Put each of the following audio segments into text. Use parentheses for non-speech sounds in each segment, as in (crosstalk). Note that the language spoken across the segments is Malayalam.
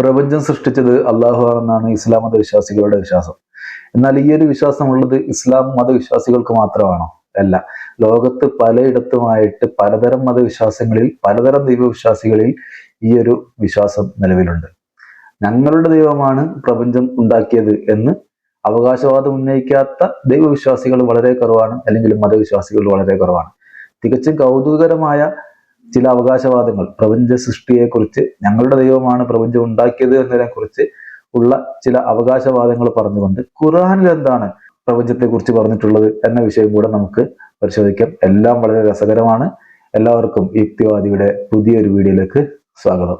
പ്രപഞ്ചം സൃഷ്ടിച്ചത് അള്ളാഹു ആണെന്നാണ് ഇസ്ലാം മതവിശ്വാസികളുടെ വിശ്വാസം. എന്നാൽ ഈ ഒരു വിശ്വാസമുള്ളത് ഇസ്ലാം മതവിശ്വാസികൾക്ക് മാത്രമാണോ? അല്ല. ലോകത്ത് പലയിടത്തുമായിട്ട് പലതരം മതവിശ്വാസങ്ങളിൽ പലതരം ദൈവവിശ്വാസികളിൽ ഈ ഒരു വിശ്വാസം നിലവിലുണ്ട്. ഞങ്ങളുടെ ദൈവമാണ് പ്രപഞ്ചം ഉണ്ടാക്കിയത് എന്ന് അവകാശവാദം ഉന്നയിക്കാത്ത ദൈവവിശ്വാസികൾ വളരെ കുറവാണ് അല്ലെങ്കിൽ മതവിശ്വാസികൾ വളരെ കുറവാണ്. തികച്ചും കൗതുകകരമായ ചില അവകാശവാദങ്ങൾ പ്രപഞ്ച സൃഷ്ടിയെക്കുറിച്ച് ഞങ്ങളുടെ ദൈവമാണ് പ്രപഞ്ചം ഉണ്ടാക്കിയത് എന്നതിനെ കുറിച്ച് ഉള്ള ചില അവകാശവാദങ്ങൾ പറഞ്ഞുകൊണ്ട് ഖുർആനിൽ എന്താണ് പ്രപഞ്ചത്തെക്കുറിച്ച് പറഞ്ഞിട്ടുള്ളത് എന്ന വിഷയം കൂടെ നമുക്ക് പരിശോധിക്കാം. എല്ലാം വളരെ രസകരമാണ്. എല്ലാവർക്കും യുക്തിവാദിയുടെ പുതിയൊരു വീഡിയോയിലേക്ക് സ്വാഗതം.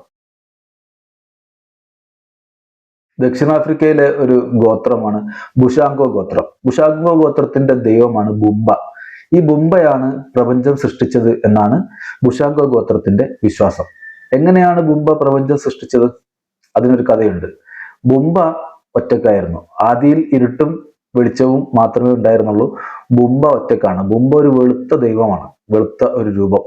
ദക്ഷിണാഫ്രിക്കയിലെ ഒരു ഗോത്രമാണ് ബുഷാങ്കോ ഗോത്രം. ബുഷാങ്കോ ഗോത്രത്തിന്റെ ദൈവമാണ് ബുംബ. ഈ ബുംബയാണ് പ്രപഞ്ചം സൃഷ്ടിച്ചത് എന്നാണ് ബുഷാങ്ക ഗോത്രത്തിന്റെ വിശ്വാസം. എങ്ങനെയാണ് ബുംബ പ്രപഞ്ചം സൃഷ്ടിച്ചത്? അതിനൊരു കഥയുണ്ട്. ബുംബ ഒറ്റക്കായിരുന്നു. ആദിയിൽ ഇരുട്ടും വെളിച്ചവും മാത്രമേ ഉണ്ടായിരുന്നുള്ളൂ. ബുംബ ഒറ്റക്കാണ്. ബുംബ ഒരു വെളുത്ത ദൈവമാണ്. വെളുത്ത ഒരു രൂപം.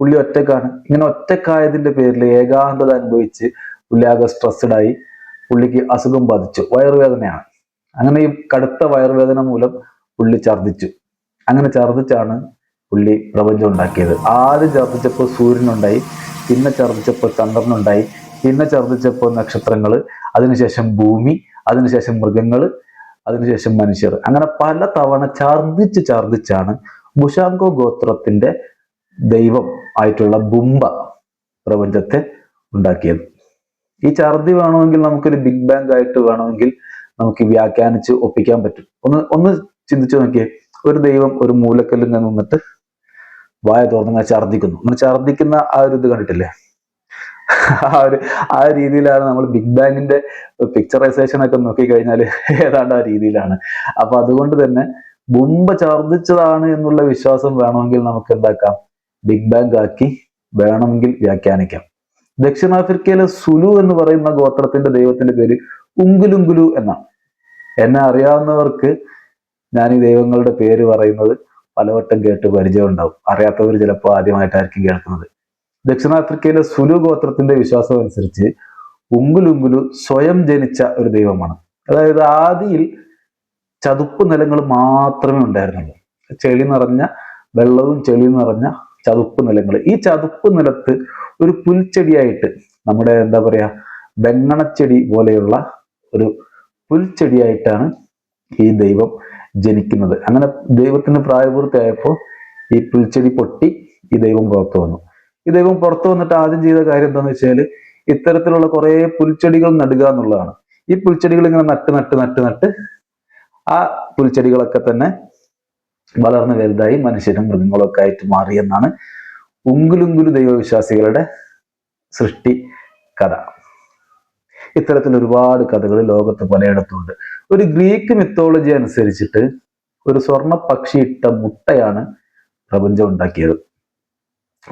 പുള്ളി ഒറ്റക്കാണ്. ഇങ്ങനെ ഒറ്റക്കായതിന്റെ പേരിൽ ഏകാന്തത അനുഭവിച്ച് പുള്ളി ആകെ സ്ട്രെസ്ഡായി പുള്ളിക്ക് അസുഖം ബാധിച്ചു. വയറുവേദനയാണ്. അങ്ങനെ ഈ കടുത്ത വയറുവേദന മൂലം പുള്ളി ഛർദ്ദിച്ചു. അങ്ങനെ ഛർദ്ദിച്ചാണ് പുള്ളി പ്രപഞ്ചം ഉണ്ടാക്കിയത്. ആദ്യം ഛർദ്ദിച്ചപ്പോൾ സൂര്യനുണ്ടായി പിന്നെ ഛർദ്ദിച്ചപ്പോൾ ചന്ദ്രനുണ്ടായി പിന്നെ ഛർദ്ദിച്ചപ്പോൾ നക്ഷത്രങ്ങൾ അതിനുശേഷം ഭൂമി അതിനുശേഷം മൃഗങ്ങൾ അതിനുശേഷം മനുഷ്യർ. അങ്ങനെ പല തവണ ഛർദ്ദിച്ച് ഛർദ്ദിച്ചാണ് ബുഷാങ്കോ ഗോത്രത്തിന്റെ ദൈവം ആയിട്ടുള്ള ബുംബ പ്രപഞ്ചത്തെ ഉണ്ടാക്കിയത്. ഈ ഛർദി വേണമെങ്കിൽ നമുക്കൊരു ബിഗ് ബാങ് ആയിട്ട് വേണമെങ്കിൽ നമുക്ക് വ്യാഖ്യാനിച്ച് ഒപ്പിക്കാൻ പറ്റും. ഒന്ന് ഒന്ന് ചിന്തിച്ചു നോക്കിയേ. ഒരു ദൈവം ഒരു മൂലക്കല്ലിൽ നിന്ന് നിന്നിട്ട് വായ തുറന്നിങ്ങനെ ഛർദ്ദിക്കുന്നു. അങ്ങനെ ഛർദ്ദിക്കുന്ന ആ ഒരു ഇത് കണ്ടിട്ടില്ലേ? ആ ഒരു ആ രീതിയിലാണ് നമ്മൾ ബിഗ് ബാങ്ങിന്റെ പിക്ചറൈസേഷൻ ഒക്കെ നോക്കിക്കഴിഞ്ഞാൽ ഏതാണ്ട് ആ രീതിയിലാണ്. അപ്പൊ അതുകൊണ്ട് തന്നെ മുമ്പ് ഛർദ്ദിച്ചതാണ് എന്നുള്ള വിശ്വാസം വേണമെങ്കിൽ നമുക്ക് എന്താക്കാം? ബിഗ് ബാങ് ആക്കി വേണമെങ്കിൽ വ്യാഖ്യാനിക്കാം. ദക്ഷിണാഫ്രിക്കയിലെ സുലു എന്ന് പറയുന്ന ഗോത്രത്തിന്റെ ദൈവത്തിന്റെ പേര് ഉങ്കുലുങ്കുലു എന്നാണ്. എന്നെ അറിയാവുന്നവർക്ക് ഞാൻ ഈ ദൈവങ്ങളുടെ പേര് പറയുന്നത് പലവട്ടം കേട്ട് പരിചയം ഉണ്ടാവും അറിയാത്തവർ ചിലപ്പോൾ ആദ്യമായിട്ടായിരിക്കും കേൾക്കുന്നത്. ദക്ഷിണാഫ്രിക്കയിലെ സുലു ഗോത്രത്തിന്റെ വിശ്വാസം അനുസരിച്ച് ഉങ്കുലുങ്കുലു സ്വയം ജനിച്ച ഒരു ദൈവമാണ്. അതായത് ആദിയിൽ ചതുപ്പ് നിലങ്ങൾ മാത്രമേ ഉണ്ടായിരുന്നുള്ളൂ. ചെളി നിറഞ്ഞ വെള്ളവും ചെളി നിറഞ്ഞ ചതുപ്പ് നിലങ്ങൾ. ഈ ചതുപ്പ് നിലത്ത് ഒരു പുൽച്ചെടിയായിട്ട് നമ്മുടെ എന്താ പറയാ വെങ്ങണച്ചെടി പോലെയുള്ള ഒരു പുൽച്ചെടിയായിട്ടാണ് ഈ ദൈവം ജനിക്കുന്നത്. അങ്ങനെ ദൈവത്തിന് പ്രായപൂർത്തിയായപ്പോൾ ഈ പുൽച്ചെടി പൊട്ടി ഈ ദൈവം പുറത്തു വന്നു. ഈ ദൈവം പുറത്തു വന്നിട്ട് ആദ്യം ചെയ്ത കാര്യം എന്താണെന്ന് വെച്ചാൽ ഇത്തരത്തിലുള്ള കുറെ പുൽച്ചെടികൾ നടുക എന്നുള്ളതാണ്. ഈ പുൽച്ചെടികൾ ഇങ്ങനെ നട്ട് നട്ട് നട്ട് നട്ട് ആ പുൽച്ചെടികളൊക്കെ തന്നെ വളർന്നു വലുതായി മനുഷ്യരും മൃഗങ്ങളൊക്കെ ആയിട്ട് മാറി എന്നാണ് ഉങ്കുലുങ്കുലു ദൈവവിശ്വാസികളുടെ സൃഷ്ടി കഥ. ഇത്തരത്തിൽ ഒരുപാട് കഥകൾ ലോകത്ത് പലയിടത്തുണ്ട്. ഒരു ഗ്രീക്ക് മിത്തോളജി അനുസരിച്ചിട്ട് ഒരു സ്വർണ പക്ഷി ഇട്ട മുട്ടയാണ് പ്രപഞ്ചം ഉണ്ടാക്കിയത്.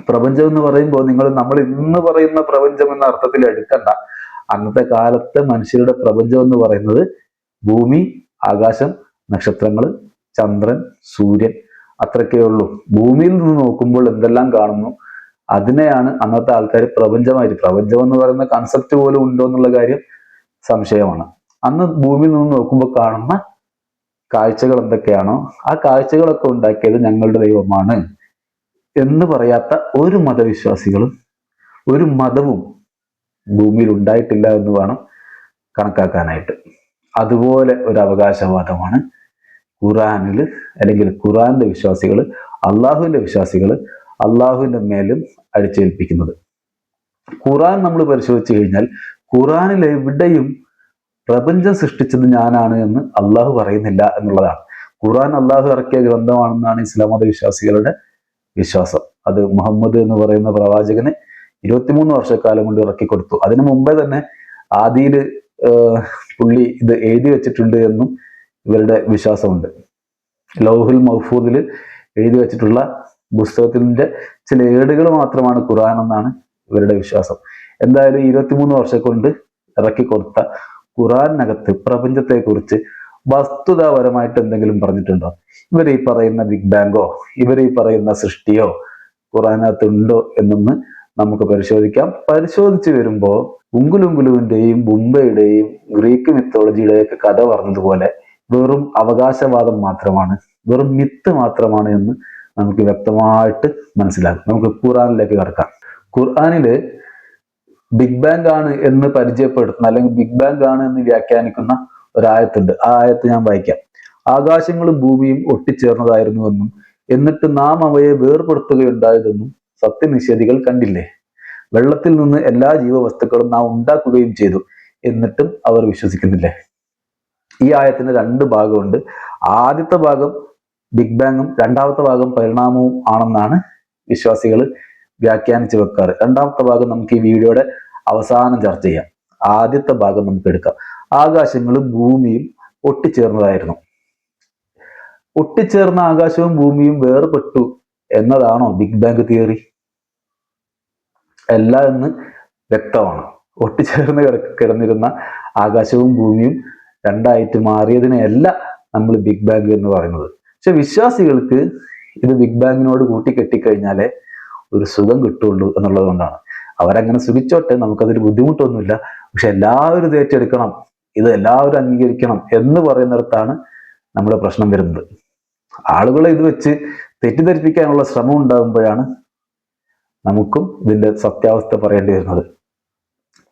പ്രപഞ്ചം എന്ന് പറയുമ്പോൾ നിങ്ങൾ നമ്മൾ ഇന്ന് പറയുന്ന പ്രപഞ്ചം എന്ന അർത്ഥത്തിൽ എടുക്കണ്ട. അന്നത്തെ കാലത്തെ മനുഷ്യരുടെ പ്രപഞ്ചം എന്ന് പറയുന്നത് ഭൂമി ആകാശം നക്ഷത്രങ്ങൾ ചന്ദ്രൻ സൂര്യൻ അത്രയൊക്കെ ഉള്ളൂ. ഭൂമിയിൽ നിന്ന് നോക്കുമ്പോൾ എന്തെല്ലാം കാണുന്നു? അതിനെയാണ് അന്നത്തെ ആൾക്കാർ പ്രപഞ്ചമായിട്ട്. പ്രപഞ്ചം എന്ന് പറയുന്ന കൺസെപ്റ്റ് പോലും ഉണ്ടോ എന്നുള്ള കാര്യം സംശയമാണ്. അന്ന് ഭൂമിയിൽ നിന്ന് നോക്കുമ്പോൾ കാണുന്ന കാഴ്ചകൾ എന്തൊക്കെയാണോ ആ കാഴ്ചകളൊക്കെ ഉണ്ടാക്കിയത് ഞങ്ങളുടെ ദൈവമാണ് എന്ന് പറയാത്ത ഒരു മതവിശ്വാസികളും ഒരു മതവും ഭൂമിയിൽ ഉണ്ടായിട്ടില്ല എന്ന് വേണം കണക്കാക്കാനായിട്ട്. അതുപോലെ ഒരു അവകാശവാദമാണ് ഖുറാനിൽ അല്ലെങ്കിൽ ഖുറാന്റെ വിശ്വാസികൾ അള്ളാഹുവിന്റെ വിശ്വാസികൾ അള്ളാഹുവിന്റെ മേലും അടിച്ചേൽപ്പിക്കുന്നത്. ഖുറാൻ നമ്മൾ പരിശോധിച്ചു കഴിഞ്ഞാൽ ഖുറാനിൽ എവിടെയും പ്രപഞ്ചം സൃഷ്ടിച്ചത് ഞാനാണ് എന്ന് അള്ളാഹു പറയുന്നില്ല എന്നുള്ളതാണ്. ഖുറാൻ അള്ളാഹു ഇറക്കിയ ഗ്രന്ഥമാണെന്നാണ് ഇസ്ലാം മത വിശ്വാസികളുടെ വിശ്വാസം. അത് മുഹമ്മദ് എന്ന് പറയുന്ന പ്രവാചകന് ഇരുപത്തിമൂന്ന് വർഷക്കാലം കൊണ്ട് ഇറക്കി കൊടുത്തു. അതിനു മുമ്പേ തന്നെ ആദിയിൽ പുള്ളി ഇത് എഴുതി വെച്ചിട്ടുണ്ട് എന്നും ഇവരുടെ വിശ്വാസമുണ്ട്. ലൗഹുൽ മഹ്ഫൂദിൽ എഴുതി വെച്ചിട്ടുള്ള പുസ്തകത്തിന്റെ ചില ഏടുകൾ മാത്രമാണ് ഖുർആൻ എന്നാണ് ഇവരുടെ വിശ്വാസം. എന്തായാലും ഇരുപത്തിമൂന്ന് വർഷം കൊണ്ട് ഇറക്കി കൊടുത്ത ഖുറാനകത്ത് പ്രപഞ്ചത്തെക്കുറിച്ച് വസ്തുതാപരമായിട്ട് എന്തെങ്കിലും പറഞ്ഞിട്ടുണ്ടോ? ഇവർ ഈ പറയുന്ന ബിഗ് ബാങ്കോ ഇവർ ഈ പറയുന്ന സൃഷ്ടിയോ ഖുറാനകത്ത് ഉണ്ടോ എന്നൊന്ന് നമുക്ക് പരിശോധിക്കാം. പരിശോധിച്ച് വരുമ്പോൾ ഉങ്കുലുങ്കുലുവിന്റെയും ബുംബയുടെയും ഗ്രീക്ക് മിത്തോളജിയുടെയും ഒക്കെ കഥ പറഞ്ഞതുപോലെ വെറും അവകാശവാദം മാത്രമാണ് വെറും മിത്ത് മാത്രമാണ് എന്ന് നമുക്ക് വ്യക്തമായിട്ട് മനസ്സിലാകും. നമുക്ക് ഖുറാനിലേക്ക് കടക്കാം. ഖുർആനിൽ ബിഗ് ബാങ്ക് ആണ് എന്ന് പരിചയപ്പെടുത്തുന്ന അല്ലെങ്കിൽ ബിഗ് ബാങ്ക് ആണ് എന്ന് വ്യാഖ്യാനിക്കുന്ന ഒരായത്തുണ്ട്. ആ ആയത്ത് ഞാൻ വായിക്കാം. ആകാശങ്ങളും ഭൂമിയും ഒട്ടിച്ചേർന്നതായിരുന്നുവെന്നും എന്നിട്ട് നാം അവയെ വേർപെടുത്തുകയുണ്ടായതെന്നും സത്യനിഷേധികൾ കണ്ടില്ലേ? വെള്ളത്തിൽ നിന്ന് എല്ലാ ജീവവസ്തുക്കളും നാം ഉണ്ടാക്കുകയും ചെയ്തു എന്നിട്ടും അവർ വിശ്വസിക്കുന്നില്ലേ. ഈ ആയത്തിന് രണ്ട് ഭാഗമുണ്ട്. ആദ്യത്തെ ഭാഗം ബിഗ് ബാങ്ങും രണ്ടാമത്തെ ഭാഗം പരിണാമവും ആണെന്നാണ് വിശ്വാസികൾ വ്യാഖ്യാനിച്ച് വെക്കാറ്. രണ്ടാമത്തെ ഭാഗം നമുക്ക് ഈ വീഡിയോയുടെ അവസാനം ചർച്ച ചെയ്യാം. ആദ്യത്തെ ഭാഗം നമുക്ക് എടുക്കാം. ആകാശങ്ങളും ഭൂമിയും ഒട്ടിച്ചേർന്നതായിരുന്നു. ഒട്ടിച്ചേർന്ന ആകാശവും ഭൂമിയും വേർപെട്ടു എന്നതാണോ ബിഗ് ബാങ് തിയറി? അല്ല എന്ന് വ്യക്തമാണ്. ഒട്ടിച്ചേർന്ന് കിട കിടന്നിരുന്ന ആകാശവും ഭൂമിയും രണ്ടായിട്ട് മാറിയതിനെയല്ല നമ്മൾ ബിഗ് ബാങ് എന്ന് പറയുന്നത്. പക്ഷെ വിശ്വാസികൾക്ക് ഇത് ബിഗ് ബാങ്ങിനോട് കൂട്ടി കെട്ടിക്കഴിഞ്ഞാലേ ഒരു സുഖം കിട്ടുള്ളൂ എന്നുള്ളത് കൊണ്ടാണ് അവരങ്ങനെ സുഖിച്ചോട്ടെ നമുക്കതൊരു ബുദ്ധിമുട്ടൊന്നുമില്ല. പക്ഷെ എല്ലാവരും ഇത് ഏറ്റെടുക്കണം ഇത് എല്ലാവരും അംഗീകരിക്കണം എന്ന് പറയുന്നിടത്താണ് നമ്മുടെ പ്രശ്നം വരുന്നത്. ആളുകളെ ഇത് വെച്ച് തെറ്റിദ്ധരിപ്പിക്കാനുള്ള ശ്രമം ഉണ്ടാകുമ്പോഴാണ് നമുക്കും ഇതിന്റെ സത്യാവസ്ഥ പറയേണ്ടി വരുന്നത്.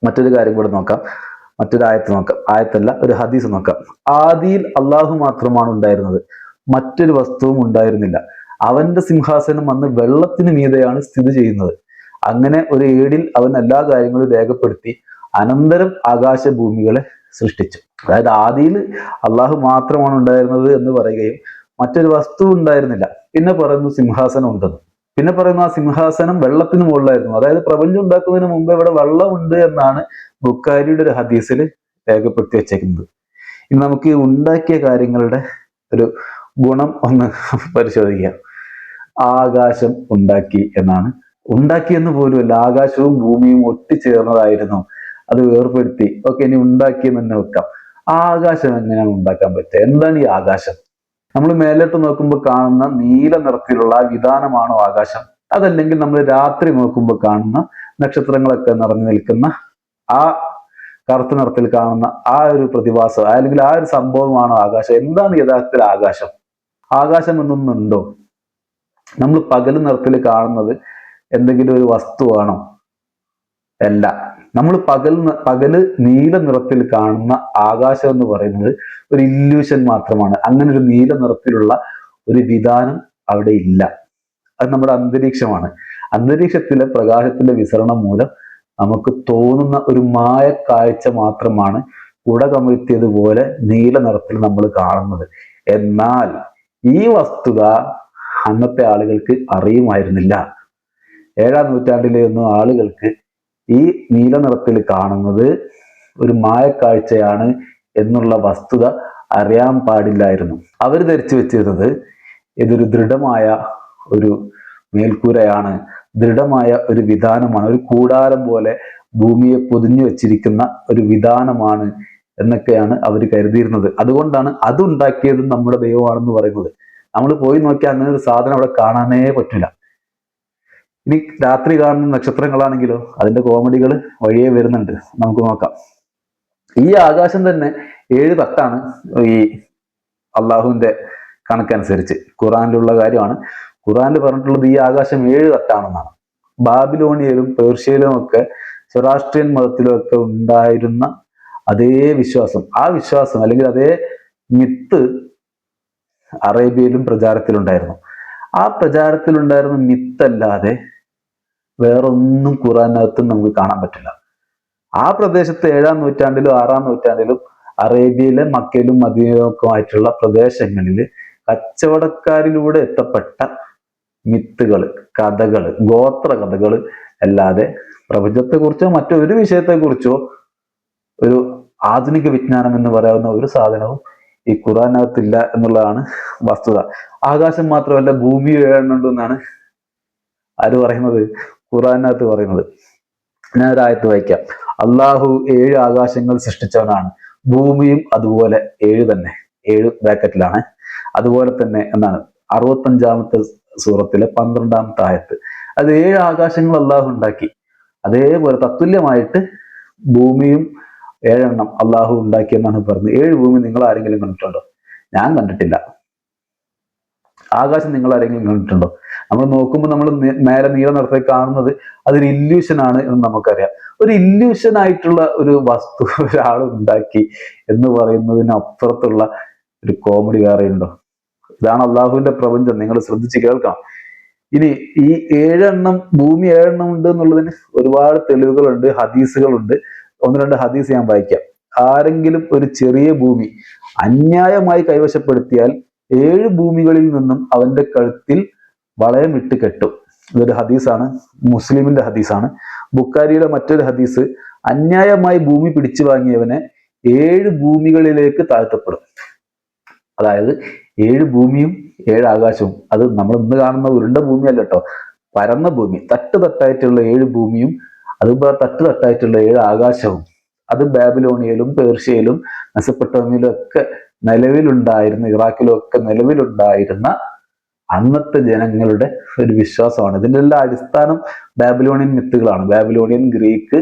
മറ്റൊരു കാര്യം കൂടെ നോക്കാം. മറ്റൊരു ആയത്ത് നോക്കാം. ആയത്തല്ല ഒരു ഹദീസ് നോക്കാം. ആദിയിൽ അള്ളാഹു മാത്രമാണ് ഉണ്ടായിരുന്നത്. മറ്റൊരു വസ്തുവും ഉണ്ടായിരുന്നില്ല. അവന്റെ സിംഹാസനം അന്ന് വെള്ളത്തിന് മീതെയാണ് സ്ഥിതി ചെയ്യുന്നത്. അങ്ങനെ ഒരു ഏടിൽ അവൻ എല്ലാ കാര്യങ്ങളും രേഖപ്പെടുത്തി അനന്തരം ആകാശഭൂമികളെ സൃഷ്ടിച്ചു. അതായത് ആദിയിൽ അള്ളാഹു മാത്രമാണ് ഉണ്ടായിരുന്നത് എന്ന് പറയുകയും മറ്റൊരു വസ്തു ഉണ്ടായിരുന്നില്ല. പിന്നെ പറയുന്നു സിംഹാസനം ഉണ്ടെന്ന്. പിന്നെ പറയുന്നു ആ സിംഹാസനം വെള്ളത്തിന് മുകളിലായിരുന്നു. അതായത് പ്രപഞ്ചം ഉണ്ടാക്കുന്നതിന് മുമ്പ് ഇവിടെ വെള്ളമുണ്ട് എന്നാണ് ബുക്കാരിയുടെ ഒരു ഹദീസിൽ രേഖപ്പെടുത്തി വെച്ചേക്കുന്നത്. ഇനി നമുക്ക് ഉണ്ടാക്കിയ കാര്യങ്ങളുടെ ഒരു ഗുണം ഒന്ന് പരിശോധിക്കാം. ആകാശം ഉണ്ടാക്കി എന്നാണ്. ഉണ്ടാക്കിയെന്ന് പോലുമല്ല ആകാശവും ഭൂമിയും ഒട്ടിച്ചേർന്നതായിരുന്നു. അത് വേർപ്പെടുത്തി ഓക്കെ ഇനി ഉണ്ടാക്കിയെന്ന് തന്നെ വെക്കാം. ആകാശം എങ്ങനെയാണ് ഉണ്ടാക്കാൻ പറ്റുക? എന്താണ് ഈ ആകാശം? നമ്മൾ മേലോട്ട് നോക്കുമ്പോൾ കാണുന്ന നീല നിറത്തിലുള്ള വിധാനമാണോ ആകാശം? അതല്ലെങ്കിൽ നമ്മൾ രാത്രി നോക്കുമ്പോൾ കാണുന്ന നക്ഷത്രങ്ങളൊക്കെ നിറഞ്ഞു നിൽക്കുന്ന ആ കറുത്ത നിറത്തിൽ കാണുന്ന ആ ഒരു പ്രതിഭാസം അല്ലെങ്കിൽ ആ ഒരു സംഭവമാണോ ആകാശം? എന്താണ് യഥാർത്ഥത്തിൽ ആകാശം? ആകാശം എന്നൊന്നുണ്ടോ? നമ്മൾ പകൽ നിറത്തിൽ കാണുന്നത് എന്തെങ്കിലും ഒരു വസ്തുവാണോ അല്ല. നമ്മൾ പകൽ പകൽ നീല നിറത്തിൽ കാണുന്ന ആകാശം എന്ന് പറയുന്നത് ഒരു ഇല്യൂഷൻ മാത്രമാണ്. അങ്ങനെ ഒരു നീല നിറത്തിലുള്ള ഒരു വിധാനം അവിടെ ഇല്ല. അത് നമ്മുടെ അന്തരീക്ഷമാണ്. അന്തരീക്ഷത്തിലെ പ്രകാശത്തിന്റെ വിസരണം മൂലം നമുക്ക് തോന്നുന്ന ഒരു മായ കാഴ്ച മാത്രമാണ് കുട കമഴ്ത്തിയതുപോലെ നീല നിറത്തിൽ നമ്മൾ കാണുന്നത്. എന്നാൽ ഈ വസ്തുത അന്നത്തെ ആളുകൾക്ക് അറിയുമായിരുന്നില്ല. ഏഴാം നൂറ്റാണ്ടിലെ ഒന്നും ആളുകൾക്ക് ഈ നീല നിറത്തിൽ കാണുന്നത് ഒരു മായക്കാഴ്ചയാണ് എന്നുള്ള വസ്തുത അറിയാൻ പാടില്ലായിരുന്നു. അവർ ധരിച്ചു വെച്ചിരുന്നത് ഇതൊരു ദൃഢമായ ഒരു മേൽക്കൂരയാണ്. ദൃഢമായ ഒരു വിധാനമാണ്. ഒരു കൂടാരം പോലെ ഭൂമിയെ പൊതിഞ്ഞു വെച്ചിരിക്കുന്ന ഒരു വിധാനമാണ് എന്നൊക്കെയാണ് അവർ കരുതിയിരുന്നത്. അതുകൊണ്ടാണ് അതുണ്ടാക്കിയത് നമ്മുടെ ദൈവമാണെന്ന് പറയുന്നത്. നമ്മൾ പോയി നോക്കിയാൽ അങ്ങനെ ഒരു സാധനം അവിടെ കാണാനേ പറ്റില്ല ഇനി രാത്രി കാണുന്ന നക്ഷത്രങ്ങളാണെങ്കിലോ അതിന്റെ കോമഡികൾ വഴിയെ വരുന്നുണ്ട്. നമുക്ക് നോക്കാം. ഈ ആകാശം തന്നെ ഏഴ് തട്ടാണ് ഈ അള്ളാഹുവിന്റെ കണക്കനുസരിച്ച്. ഖുറാനിലുള്ള കാര്യമാണ്. ഖുറാനിൽ പറഞ്ഞിട്ടുള്ളത് ഈ ആകാശം ഏഴ് തട്ടാണെന്നാണ്. ബാബിലോണിയയിലും പേർഷ്യയിലും ഒക്കെ സ്വരാഷ്ട്രീയൻ മതത്തിലും ഒക്കെ ഉണ്ടായിരുന്ന അതേ വിശ്വാസം. ആ വിശ്വാസം അല്ലെങ്കിൽ അതേ മിത്ത് അറേബ്യയിലും പ്രചാരത്തിലുണ്ടായിരുന്നു. ആ പ്രചാരത്തിലുണ്ടായിരുന്ന മിത്തല്ലാതെ വേറൊന്നും ഖുറാനകത്ത് നമുക്ക് കാണാൻ പറ്റില്ല. ആ പ്രദേശത്ത് ഏഴാം നൂറ്റാണ്ടിലും ആറാം നൂറ്റാണ്ടിലും അറേബ്യയിലെ മക്കയിലും മദീനയിലുമായിട്ടുള്ള പ്രദേശങ്ങളിൽ കച്ചവടക്കാരിലൂടെ എത്തപ്പെട്ട മിത്തുകൾ കഥകൾ ഗോത്ര കഥകൾ അല്ലാതെ പ്രപഞ്ചത്തെക്കുറിച്ചോ മറ്റൊരു വിഷയത്തെക്കുറിച്ചോ ഒരു ആധുനിക വിജ്ഞാനം എന്ന് പറയാവുന്ന ഒരു സാധനവും ഈ ഖുറാനകത്തില്ല എന്നുള്ളതാണ് വസ്തുത. ആകാശം മാത്രമല്ല ഭൂമി എന്നാണ് ആര് പറയുന്നത്? ഖുറാനകത്ത് പറയുന്നത്. ഞാൻ ഒരായത്ത് വായിക്കാം. അള്ളാഹു ഏഴ് ആകാശങ്ങൾ സൃഷ്ടിച്ചവനാണ്. ഭൂമിയും അതുപോലെ ഏഴ് തന്നെ. ഏഴ് ബ്രാക്കറ്റിലാണ്. അതുപോലെ തന്നെ എന്നാണ് അറുപത്തഞ്ചാമത്തെ സൂറത്തിലെ പന്ത്രണ്ടാമത്തെ ആയത്ത്. അത് ഏഴ് ആകാശങ്ങൾ അള്ളാഹു ഉണ്ടാക്കി. അതേപോലെ തത്തുല്യമായിട്ട് ഭൂമിയും ഏഴെണ്ണം അള്ളാഹു ഉണ്ടാക്കിയെന്നാണ് പറഞ്ഞത്. ഏഴ് ഭൂമി നിങ്ങൾ ആരെങ്കിലും കണ്ടിട്ടുണ്ടോ? ഞാൻ കണ്ടിട്ടില്ല. ആകാശം നിങ്ങൾ ആരെങ്കിലും കണ്ടിട്ടുണ്ടോ? നമ്മൾ നോക്കുമ്പോൾ നമ്മൾ നേരെ നീല നിറത്തെ കാണുന്നത് അതൊരു ഇല്യൂഷൻ ആണ് എന്ന് നമുക്കറിയാം. ഒരു ഇല്യൂഷൻ ആയിട്ടുള്ള ഒരു വസ്തു (laughs) ഒരാൾ ഉണ്ടാക്കി എന്ന് പറയുന്നതിനപ്പുറത്തുള്ള ഒരു കോമഡി വേറെ ഉണ്ടോ? ഇതാണ് അള്ളാഹുവിന്റെ പ്രപഞ്ചം. നിങ്ങൾ ശ്രദ്ധിച്ച് കേൾക്കാം ഇനി ഈ ഏഴെണ്ണം ഭൂമി ഏഴെണ്ണം ഉണ്ട് എന്നുള്ളതിന് ഒരുപാട് തെളിവുകളുണ്ട് ഹദീസുകളുണ്ട്. ഒന്ന് രണ്ട് ഹദീസ് ഞാൻ വായിക്കാം. ആരെങ്കിലും ഒരു ചെറിയ ഭൂമി അന്യായമായി കൈവശപ്പെടുത്തിയാൽ ഏഴ് ഭൂമികളിൽ നിന്നും അവന്റെ കഴുത്തിൽ വളയം ഇട്ട് കെട്ടും. ഇതൊരു ഹദീസാണ് മുസ്ലിമിന്റെ ഹദീസാണ്. ബുക്കാരിയുടെ മറ്റൊരു ഹദീസ് അന്യായമായി ഭൂമി പിടിച്ചു വാങ്ങിയവനെ ഏഴ് ഭൂമികളിലേക്ക് താഴ്ത്തപ്പെടും. അതായത് ഏഴ് ഭൂമിയും ഏഴ് ആകാശവും. അത് നമ്മൾ ഇന്ന് കാണുന്ന ഉരുണ്ട ഭൂമിയല്ല കേട്ടോ. പരന്ന ഭൂമി തട്ട് തട്ടായിട്ടുള്ള ഏഴ് ഭൂമിയും അതുപോലെ തട്ട് തട്ടായിട്ടുള്ള ഏഴ് ആകാശവും അത് ബാബിലോണിയയിലും പേർഷ്യയിലും മെസ്സപ്പെട്ടോമിയിലും ഒക്കെ നിലവിലുണ്ടായിരുന്ന ഇറാഖിലും ഒക്കെ നിലവിലുണ്ടായിരുന്ന അന്നത്തെ ജനങ്ങളുടെ ഒരു വിശ്വാസമാണ്. ഇതിന്റെ എല്ലാ അടിസ്ഥാനം ബാബിലോണിയൻ മിത്തുകളാണ്. ബാബിലോണിയൻ ഗ്രീക്ക്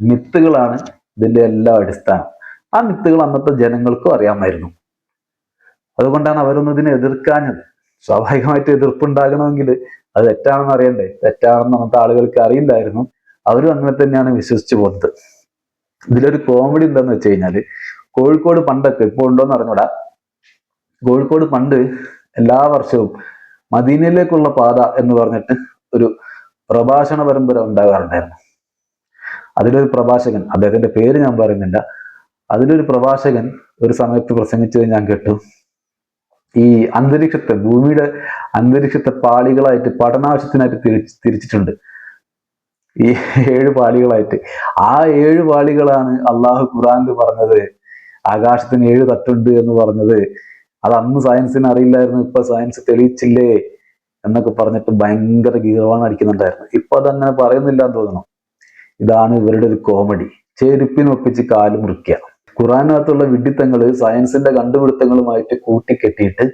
മിത്തുകളാണ് ഇതിന്റെ എല്ലാ അടിസ്ഥാനം. ആ മിത്തുകൾ അന്നത്തെ ജനങ്ങൾക്കും അറിയാമായിരുന്നു. അതുകൊണ്ടാണ് അവരൊന്നും ഇതിനെ എതിർക്കാഞ്ഞത്. സ്വാഭാവികമായിട്ട് എതിർപ്പുണ്ടാകണമെങ്കിൽ അത് തെറ്റാണെന്ന് അറിയണ്ടേ? തെറ്റാണെന്ന് അന്നത്തെ ആളുകൾക്ക് അറിയില്ലായിരുന്നു. അവരും അങ്ങനെ തന്നെയാണ് വിശ്വസിച്ചു പോകുന്നത്. ഇതിലൊരു കോമഡി എന്താന്ന് വെച്ച് കഴിഞ്ഞാൽ കോഴിക്കോട് പണ്ടൊക്കെ ഇപ്പോൾ ഉണ്ടോന്ന് അറിഞ്ഞൂടാ. കോഴിക്കോട് പണ്ട് എല്ലാ വർഷവും മദീനയിലേക്കുള്ള പാത എന്ന് പറഞ്ഞിട്ട് ഒരു പ്രഭാഷണ പരമ്പര ഉണ്ടാകാറുണ്ടായിരുന്നു. അതിലൊരു പ്രഭാഷകൻ അദ്ദേഹത്തിന്റെ പേര് ഞാൻ പറയുന്നില്ല. അതിലൊരു പ്രഭാഷകൻ ഒരു സമയത്ത് പ്രസംഗിച്ചത് ഞാൻ കേട്ടു. ഈ അന്തരീക്ഷത്തെ ഭൂമിയുടെ അന്തരീക്ഷത്തെ പാളികളായിട്ട് പഠനാവശ്യത്തിനായിട്ട് തിരിച്ച് തിരിച്ചിട്ടുണ്ട്. ഈ ഏഴ് പാളികളായിട്ട്. ആ ഏഴ് പാളികളാണ് അള്ളാഹു ഖുറാനിൽ പറഞ്ഞത്. ആകാശത്തിന് ഏഴ് തട്ടുണ്ട് എന്ന് പറഞ്ഞത്. അത് അന്ന് സയൻസിന് അറിയില്ലായിരുന്നു. ഇപ്പൊ സയൻസ് തെളിയിച്ചില്ലേ എന്നൊക്കെ പറഞ്ഞിട്ട് ഭയങ്കര ഗീർവാണ് അടിക്കുന്നുണ്ടായിരുന്നു. ഇപ്പൊ അതങ്ങനെ പറയുന്നില്ല എന്ന് തോന്നുന്നു ഇതാണ് ഇവരുടെ ഒരു കോമഡി ചെരുപ്പിനൊപ്പിച്ച് കാൽ മുറിക്കുക. ഖുറാനകത്തുള്ള വിഡിത്തങ്ങൾ സയൻസിന്റെ കണ്ടുപിടുത്തങ്ങളുമായിട്ട് കൂട്ടിക്കെട്ടിയിട്ട്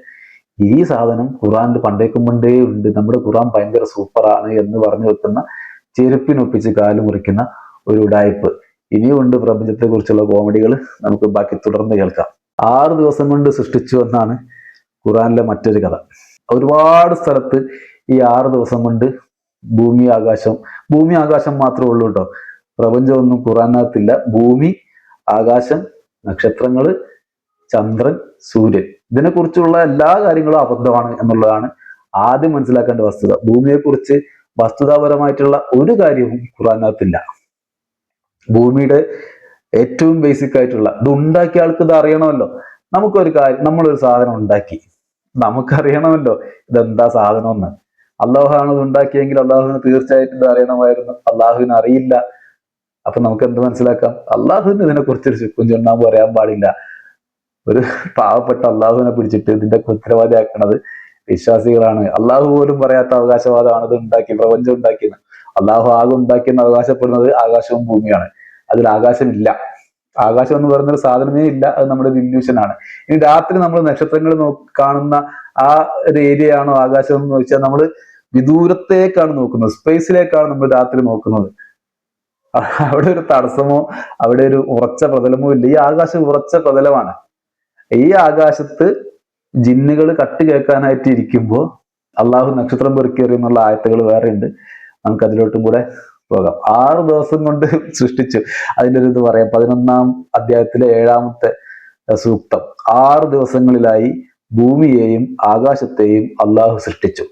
ഈ സാധനം ഖുറാനിൽ പണ്ടേക്കും പണ്ടേ ഉണ്ട് നമ്മുടെ ഖുറാൻ ഭയങ്കര സൂപ്പറാണ് എന്ന് പറഞ്ഞു വെക്കുന്ന ചെരുപ്പിനൊപ്പിച്ച് കാൽ മുറിക്കുന്ന ഒരു ഉടായ്പ്. ഇനിയുണ്ട് പ്രപഞ്ചത്തെ കുറിച്ചുള്ള കോമഡികൾ നമുക്ക് ബാക്കി തുടർന്ന് കേൾക്കാം. ആറ് ദിവസം കൊണ്ട് സൃഷ്ടിച്ചു എന്നാണ് ഖുറാനിലെ മറ്റൊരു കഥ. ഒരുപാട് സ്ഥലത്ത് ഈ ആറ് ദിവസം കൊണ്ട് ഭൂമി ആകാശം ഭൂമി ആകാശം മാത്രമേ ഉള്ളൂ കേട്ടോ. പ്രപഞ്ചമൊന്നും ഖുറാനകത്തില്ല. ഭൂമി ആകാശം നക്ഷത്രങ്ങൾ ചന്ദ്രൻ സൂര്യൻ. ഇതിനെക്കുറിച്ചുള്ള എല്ലാ കാര്യങ്ങളും അബദ്ധമാണ് എന്നുള്ളതാണ് ആദ്യം മനസ്സിലാക്കേണ്ട വസ്തുത. ഭൂമിയെക്കുറിച്ച് വസ്തുതാപരമായിട്ടുള്ള ഒരു കാര്യവും ഖുറാനകത്തില്ല ഭൂമിയുടെ ഏറ്റവും ബേസിക് ആയിട്ടുള്ള ഇത് ഉണ്ടാക്കിയ ആൾക്ക് ഇത് അറിയണമല്ലോ. നമുക്കൊരു കാര്യം നമ്മളൊരു സാധനം ഉണ്ടാക്കി. നമുക്കറിയണമല്ലോ ഇതെന്താ സാധനം എന്ന് അള്ളാഹുവാണ് ഇത് ഉണ്ടാക്കിയെങ്കിൽ അള്ളാഹുവിന് തീർച്ചയായിട്ടും ഇത് അറിയണമായിരുന്നു. അള്ളാഹുവിന് അറിയില്ല. അപ്പൊ നമുക്ക് എന്ത് മനസ്സിലാക്കാം? അള്ളാഹുവിന് ഇതിനെ കുറിച്ചൊരു ചുക്കും ചൊണ്ണാൻ പറയാൻ പാടില്ല. ഒരു പാവപ്പെട്ട അള്ളാഹുവിനെ പിടിച്ചിട്ട് ഇതിന്റെ ഉത്തരവാദിയാക്കണത് വിശ്വാസികളാണ്. അള്ളാഹു പോലും പറയാത്ത അവകാശവാദമാണ് ഇത് ഉണ്ടാക്കി പ്രപഞ്ചം ഉണ്ടാക്കിയത് അള്ളാഹു ആകെ ഉണ്ടാക്കിയെന്ന് അവകാശപ്പെടുന്നത് ആകാശവും ഭൂമിയാണ് അതിൽ ആകാശമില്ല. ആകാശം എന്ന് പറയുന്ന ഒരു സാധനമേ ഇല്ല. അത് നമ്മുടെ ഇല്യൂഷൻ ആണ്. ഇനി രാത്രി നമ്മൾ നക്ഷത്രങ്ങൾ കാണുന്ന ആ ഒരു ഏരിയ ആണോ ആകാശം എന്ന് ചോദിച്ചാൽ നമ്മൾ വിദൂരത്തേക്കാണ് നോക്കുന്നത്. സ്പേസിലേക്കാണ് നമ്മൾ രാത്രി നോക്കുന്നത്. അവിടെ ഒരു തടസ്സമോ അവിടെ ഒരു ഉറച്ച പ്രതലമോ ഇല്ല. ഈ ആകാശം ഉറച്ച പ്രതലമാണ്. ഈ ആകാശത്ത് ജിന്നുകൾ കട്ട് കേൾക്കാനായിട്ട് ഇരിക്കുമ്പോൾ അള്ളാഹു നക്ഷത്രം പെറുക്കിയറി എന്നുള്ള ആയത്തുകൾ വേറെ ഉണ്ട് നമുക്ക് അതിലോട്ടും കൂടെ പോകാം. ആറ് ദിവസം കൊണ്ട് (laughs) സൃഷ്ടിച്ചു. അതിന്റെ ഒരു ഇത് പറയാം. പതിനൊന്നാം അധ്യായത്തിലെ ഏഴാമത്തെ സൂക്തം. ആറ് ദിവസങ്ങളിലായി ഭൂമിയെയും ആകാശത്തെയും അള്ളാഹു സൃഷ്ടിച്ചു.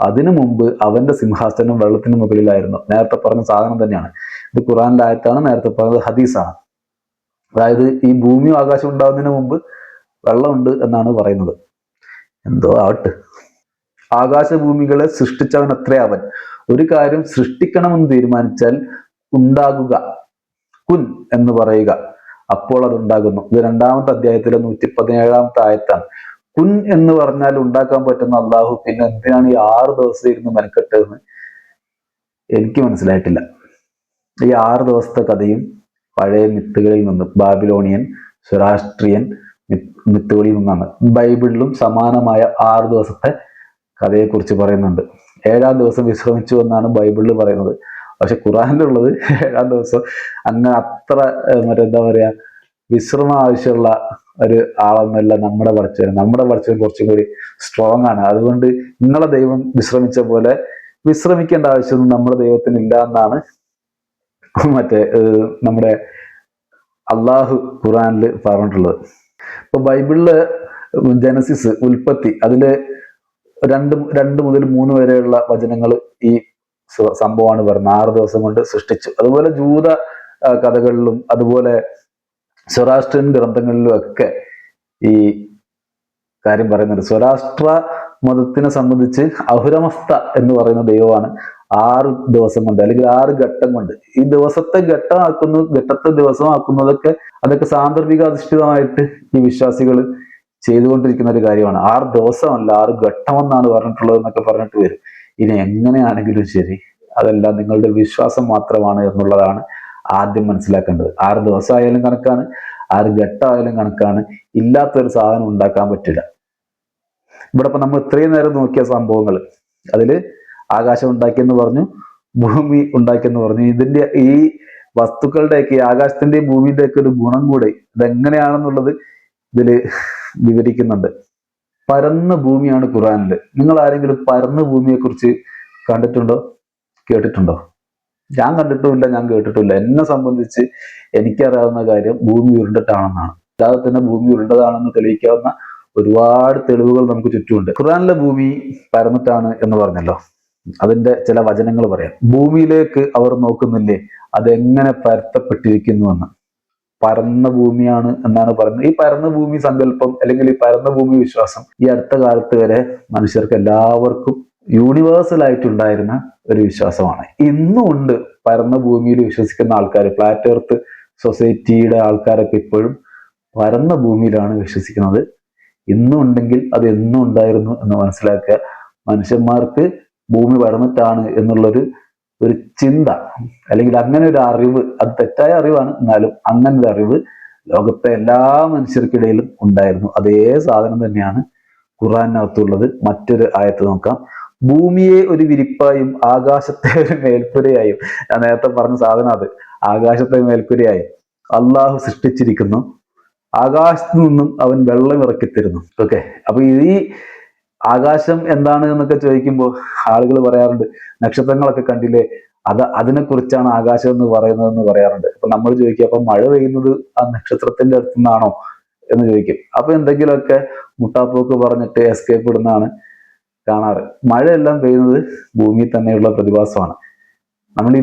അതിനു മുമ്പ് അവന്റെ സിംഹാസനം വെള്ളത്തിന് മുകളിലായിരുന്നു. നേരത്തെ പറഞ്ഞ സാധനം തന്നെയാണ്. ഇത് ഖുറാനിലെ ആയത്താണ് നേരത്തെ പറഞ്ഞത് ഹദീസാണ്. അതായത് ഈ ഭൂമിയും ആകാശം ഉണ്ടാകുന്നതിന് മുമ്പ് വെള്ളമുണ്ട് എന്നാണ് പറയുന്നത്. എന്തോ ആവട്ടെ. ആകാശഭൂമികളെ സൃഷ്ടിച്ചവൻ അത്രേ അവൻ. ഒരു കാര്യം സൃഷ്ടിക്കണമെന്ന് തീരുമാനിച്ചാൽ ഉണ്ടാകുക. കുൻ എന്ന് പറയുക. അപ്പോൾ അത് ഉണ്ടാകുന്നു. ഇത് രണ്ടാമത്തെ അധ്യായത്തിലെ നൂറ്റി പതിനേഴാമത്തെ ആയത്താണ് കുൻ എന്ന് പറഞ്ഞാൽ ഉണ്ടാക്കാൻ പറ്റുന്ന അള്ളാഹു പിന്നെ എന്തിനാണ് ഈ ആറ് ദിവസം ഇരുന്ന് മെനക്കെട്ടതെന്ന് എനിക്ക് മനസ്സിലായിട്ടില്ല. ഈ ആറ് ദിവസത്തെ കഥയും പഴയ മിത്തുകളിൽ നിന്നും ബാബിലോണിയൻ സ്വരാഷ്ട്രിയൻ മിത്തുകളിൽ നിന്നാണ് ബൈബിളിലും സമാനമായ ആറ് ദിവസത്തെ കഥയെക്കുറിച്ച് പറയുന്നുണ്ട്. ഏഴാം ദിവസം വിശ്രമിച്ചു എന്നാണ് ബൈബിളിൽ പറയുന്നത്. പക്ഷെ ഖുറാനിലുള്ളത് ഏഴാം ദിവസം അങ്ങനെ അത്ര മറ്റെന്താ പറയാ വിശ്രമം ആവശ്യമുള്ള ഒരു ആളൊന്നുമല്ല നമ്മുടെ പഠിച്ചവൻ നമ്മുടെ പഠിച്ചവൻ കുറച്ചും കൂടി സ്ട്രോങ് ആണ്. അതുകൊണ്ട് നിങ്ങളെ ദൈവം വിശ്രമിച്ച പോലെ വിശ്രമിക്കേണ്ട ആവശ്യമൊന്നും നമ്മുടെ ദൈവത്തിന് ഇല്ല എന്നാണ് മറ്റേ നമ്മുടെ അള്ളാഹു ഖുറാനിൽ പറഞ്ഞിട്ടുള്ളത്. ഇപ്പൊ ബൈബിളിൽ ജനസിസ് ഉൽപ്പത്തി അതിൽ രണ്ട് രണ്ട് മുതൽ മൂന്ന് വരെയുള്ള വചനങ്ങൾ ഈ സംഭവമാണ് പറയുന്നത്. ആറ് ദിവസം കൊണ്ട് സൃഷ്ടിച്ചു. അതുപോലെ ജൂത കഥകളിലും അതുപോലെ സ്വരാഷ്ട്രൻ ഗ്രന്ഥങ്ങളിലും ഒക്കെ ഈ കാര്യം പറയുന്നുണ്ട്. സ്വരാഷ്ട്ര മതത്തിനെ സംബന്ധിച്ച് അഹുരമസ്ത എന്ന് പറയുന്ന ദൈവമാണ് ആറ് ദിവസം കൊണ്ട് അല്ലെങ്കിൽ ആറ് ഘട്ടം കൊണ്ട് ഈ ദിവസത്തെ ഘട്ടമാക്കുന്നു ഘട്ടത്തെ ദിവസമാക്കുന്നതൊക്കെ അതൊക്കെ സാന്ദർഭിക അധിഷ്ഠിതമായിട്ട് ഈ വിശ്വാസികൾ ചെയ്തുകൊണ്ടിരിക്കുന്ന ഒരു കാര്യമാണ്. ആറ് ദിവസമല്ല ആറ് ഘട്ടമെന്നാണ് പറഞ്ഞിട്ടുള്ളത് എന്നൊക്കെ പറഞ്ഞിട്ട് വരും. ഇനി എങ്ങനെയാണെങ്കിലും ശരി അതല്ല നിങ്ങളുടെ വിശ്വാസം മാത്രമാണ് എന്നുള്ളതാണ് ആദ്യം മനസ്സിലാക്കേണ്ടത്. ആറ് ദിവസമായാലും കണക്കാണ് ആറ് ഘട്ടമായാലും കണക്കാണ്. ഇല്ലാത്തൊരു സാധനം ഉണ്ടാക്കാൻ പറ്റില്ല. ഇവിടെ ഇപ്പൊ നമ്മൾ ഇത്രയും നേരം നോക്കിയ സംഭവങ്ങൾ അതിൽ ആകാശം ഉണ്ടാക്കിയെന്ന് പറഞ്ഞു ഭൂമി ഉണ്ടാക്കിയെന്ന് പറഞ്ഞു. ഇതിന്റെ ഈ വസ്തുക്കളുടെയൊക്കെ ആകാശത്തിന്റെയും ഭൂമിയുടെയൊക്കെ ഒരു ഗുണം കൂടെ ഇതെങ്ങനെയാണെന്നുള്ളത് ഇതിൽ വിവരിക്കുന്നുണ്ട്. പരന്ന ഭൂമിയാണ് ഖുറാനിൽ നിങ്ങൾ ആരെങ്കിലും പരന്ന ഭൂമിയെ കുറിച്ച് കണ്ടിട്ടുണ്ടോ? കേട്ടിട്ടുണ്ടോ? ഞാൻ കണ്ടിട്ടുമില്ല ഞാൻ കേട്ടിട്ടില്ല. എന്നെ സംബന്ധിച്ച് എനിക്കറിയാവുന്ന കാര്യം ഭൂമി ഉരുണ്ടിട്ടാണെന്നാണ്. അല്ലാതെ തന്നെ ഭൂമി ഉരുണ്ടതാണെന്ന് തെളിയിക്കാവുന്ന ഒരുപാട് തെളിവുകൾ നമുക്ക് ചുറ്റുമുണ്ട്. ഖുറാനിലെ ഭൂമി പരന്നിട്ടാണ് എന്ന് പറഞ്ഞല്ലോ. അതിന്റെ ചില വചനങ്ങൾ പറയാം. ഭൂമിയിലേക്ക് അവർ നോക്കുന്നില്ലേ? അതെങ്ങനെ പരത്തപ്പെട്ടിരിക്കുന്നു എന്ന് പരന്ന ഭൂമിയാണ് എന്നാണ് പറയുന്നത്. ഈ പരന്ന ഭൂമി സങ്കല്പം അല്ലെങ്കിൽ ഈ പരന്ന ഭൂമി വിശ്വാസം ഈ അടുത്ത കാലത്ത് വരെ മനുഷ്യർക്ക് എല്ലാവർക്കും യൂണിവേഴ്സൽ ആയിട്ടുണ്ടായിരുന്ന ഒരു വിശ്വാസമാണ്. ഇന്നും ഉണ്ട് പരന്ന ഭൂമിയിൽ വിശ്വസിക്കുന്ന ആൾക്കാർ ഫ്ലാറ്റ് എർത്ത് സൊസൈറ്റിയുടെ ആൾക്കാരൊക്കെ ഇപ്പോഴും പരന്ന ഭൂമിയിലാണ് വിശ്വസിക്കുന്നത്. ഇന്നും ഉണ്ടെങ്കിൽ അത് എന്നും ഉണ്ടായിരുന്നു എന്ന് മനസ്സിലാക്കുക. മനുഷ്യന്മാർക്ക് ഭൂമി പരന്നിട്ടാണ് എന്നുള്ളൊരു ഒരു ചിന്ത. അല്ലെങ്കിൽ അങ്ങനെ ഒരു അറിവ് അത് തെറ്റായ അറിവാണ് എന്നാലും അങ്ങനെ ഒരു അറിവ് ലോകത്തെ എല്ലാ മനുഷ്യർക്കിടയിലും ഉണ്ടായിരുന്നു. അതേ സാധനം തന്നെയാണ് ഖുറാനകത്തുള്ളത് മറ്റൊരു ആയത്ത് നോക്കാം. ഭൂമിയെ ഒരു വിരിപ്പായും ആകാശത്തെ ഒരു മേൽപ്പുരയായും ഞാൻ നേരത്തെ പറഞ്ഞ സാധനം അത്. ആകാശത്തെ മേൽപ്പുരയായും അള്ളാഹു സൃഷ്ടിച്ചിരിക്കുന്നു. ആകാശത്തു നിന്നും അവൻ വെള്ളം ഇറക്കിത്തരുന്നു. ഓക്കെ. അപ്പൊ ഈ ആകാശം എന്താണ് എന്നൊക്കെ ചോദിക്കുമ്പോൾ ആളുകൾ പറയാറുണ്ട് നക്ഷത്രങ്ങളൊക്കെ കണ്ടില്ലേ? അത് അതിനെ കുറിച്ചാണ് ആകാശം എന്ന് പറയുന്നത് എന്ന് പറയാറുണ്ട്. അപ്പൊ നമ്മൾ ചോദിക്കുക അപ്പൊ മഴ പെയ്യുന്നത് ആ നക്ഷത്രത്തിന്റെ അടുത്തു നിന്നാണോ? എന്ന് ചോദിക്കും. അപ്പൊ എന്തെങ്കിലുമൊക്കെ മുട്ടാപ്പോക്ക് പറഞ്ഞിട്ട് എസ്കേപ്പ് ഇടുന്നതാണ് കാണാറ്. മഴയെല്ലാം പെയ്യുന്നത് ഭൂമിയിൽ തന്നെയുള്ള പ്രതിഭാസമാണ്. നമ്മൾ ഈ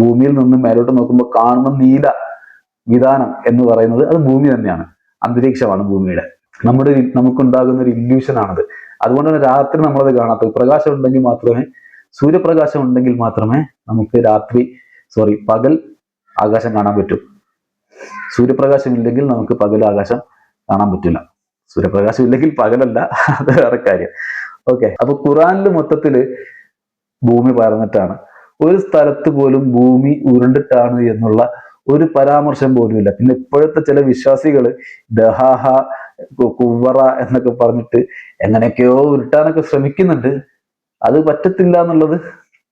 ഭൂമിയിൽ നിന്ന് മേലോട്ട് നോക്കുമ്പോൾ കാണുന്ന നീല വിധാനം എന്ന് പറയുന്നത് അത് ഭൂമി തന്നെയാണ് അന്തരീക്ഷമാണ് ഭൂമിയുടെ. നമ്മുടെ നമുക്കുണ്ടാകുന്ന ഒരു ഇല്യൂഷൻ ആണത്. അതുകൊണ്ട് തന്നെ രാത്രി നമ്മളത് കാണാത്തത് പ്രകാശം ഉണ്ടെങ്കിൽ മാത്രമേ സൂര്യപ്രകാശം ഉണ്ടെങ്കിൽ മാത്രമേ നമുക്ക് രാത്രി സോറി പകൽ ആകാശം കാണാൻ പറ്റൂ. സൂര്യപ്രകാശം ഇല്ലെങ്കിൽ നമുക്ക് പകൽ ആകാശം കാണാൻ പറ്റില്ല. സൂര്യപ്രകാശം ഇല്ലെങ്കിൽ പകലല്ല അത് വേറെ കാര്യം. ഓക്കെ അപ്പൊ ഖുറാനിൽ മൊത്തത്തിൽ ഭൂമി പരന്നിട്ടാണ്. ഒരു സ്ഥലത്ത് പോലും ഭൂമി ഉരുണ്ടിട്ടാണ് എന്നുള്ള ഒരു പരാമർശം പോലും ഇല്ല പിന്നെ ഇപ്പോഴത്തെ ചില വിശ്വാസികൾ ദഹാഹ കുവറ എന്നൊക്കെ പറഞ്ഞിട്ട് എങ്ങനെയൊക്കെയോ ഉരുട്ടാനൊക്കെ ശ്രമിക്കുന്നുണ്ട്. അത് പറ്റത്തില്ല എന്നുള്ളത്